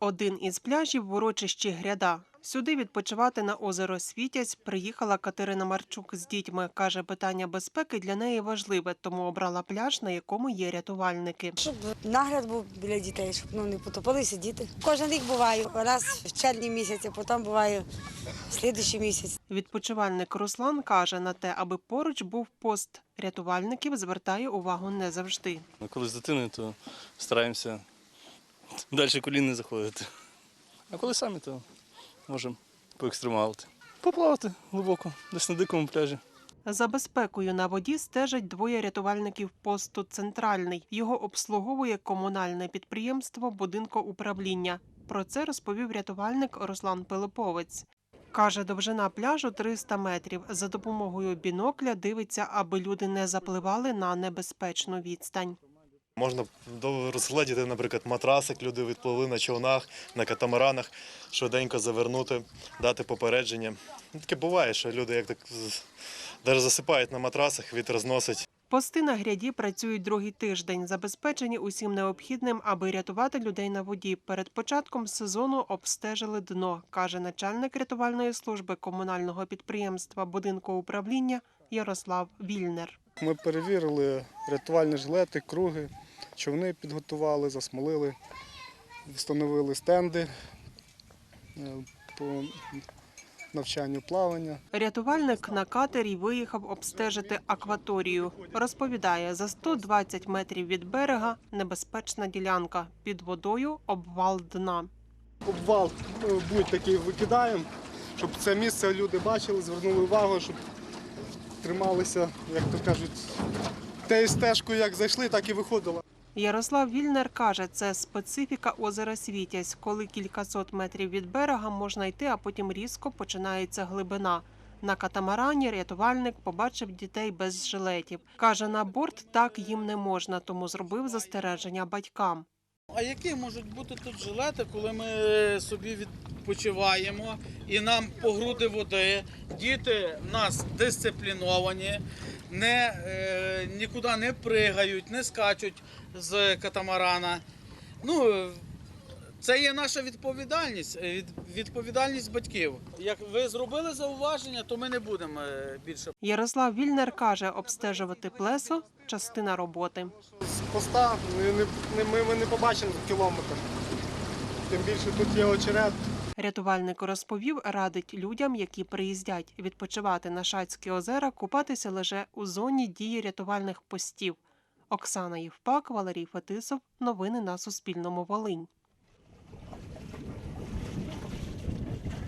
Один із пляжів в урочищі Гряда. Сюди відпочивати на озеро Світязь приїхала Катерина Марчук з дітьми. Каже, питання безпеки для неї важливе, тому обрала пляж, на якому є рятувальники. Щоб нагляд був біля дітей, щоб ну, не потопилися діти. Кожен рік буваю. Раз в червні місяці, потім буваю в слідуючий місяць. Відпочивальник Руслан каже, на те, аби поруч був пост рятувальників, звертає увагу не завжди. Ну, Коли з дитиною, то стараємося далі колін не заходити. А коли самі, то можемо поекстремалити. Поплавати глибоко, десь на дикому пляжі. За безпекою на воді стежать двоє рятувальників посту Центральний. Його обслуговує комунальне підприємство будинкоуправління. Про це розповів рятувальник Руслан Пилиповець. Каже, довжина пляжу 300 метрів. За допомогою бінокля дивиться, аби люди не запливали на небезпечну відстань. Можна до- розгледіти, наприклад, матрасик, люди відпливли на човнах, на катамаранах, швиденько завернути, дати попередження. Ну, Таке буває, що люди як так навіть засипають на матрасах, вітер зносить. Пости на гряді працюють другий тиждень, забезпечені усім необхідним, аби рятувати людей на воді. Перед початком сезону обстежили дно, каже начальник рятувальної служби комунального підприємства будинку управління Ярослав Вільнер. Ми перевірили рятувальні жилети, круги, човни підготували, засмолили, встановили стенди е, по навчанню плавання. Рятувальник на катері виїхав обстежити акваторію. Розповідає, за 120 метрів від берега небезпечна ділянка. Під водою обвал дна. Обвал е, будь-такий викидаємо, щоб це місце люди бачили, звернули увагу, щоб трималися, як то кажуть, тією стежкою, як зайшли, так і виходили. Ярослав Вільнер каже, це специфіка озера Світязь, коли кількасот метрів від берега можна йти, а потім різко починається глибина. На катамарані рятувальник побачив дітей без жилетів. Каже, на борт так їм не можна, тому зробив застереження батькам. А які можуть бути тут жилети, коли ми собі відпочиваємо і нам по груди води, діти в нас дисципліновані, не, е, нікуди не пригають, не скачуть з катамарана. Ну, це є наша відповідальність, е, від- відповідальність батьків. Як ви зробили зауваження, то ми не будемо е, більше Ярослав Вільнер каже, обстежувати плесо частина роботи. З поста ми ми, ми не побачимо кілометр. Тим більше тут є очерет. Рятувальник розповів, радить людям, які приїздять відпочивати на Шацькі озера, купатися лише у зоні дії рятувальних постів. Оксана Євпак, Валерій Фетисов. Новини на Суспільному. Волинь.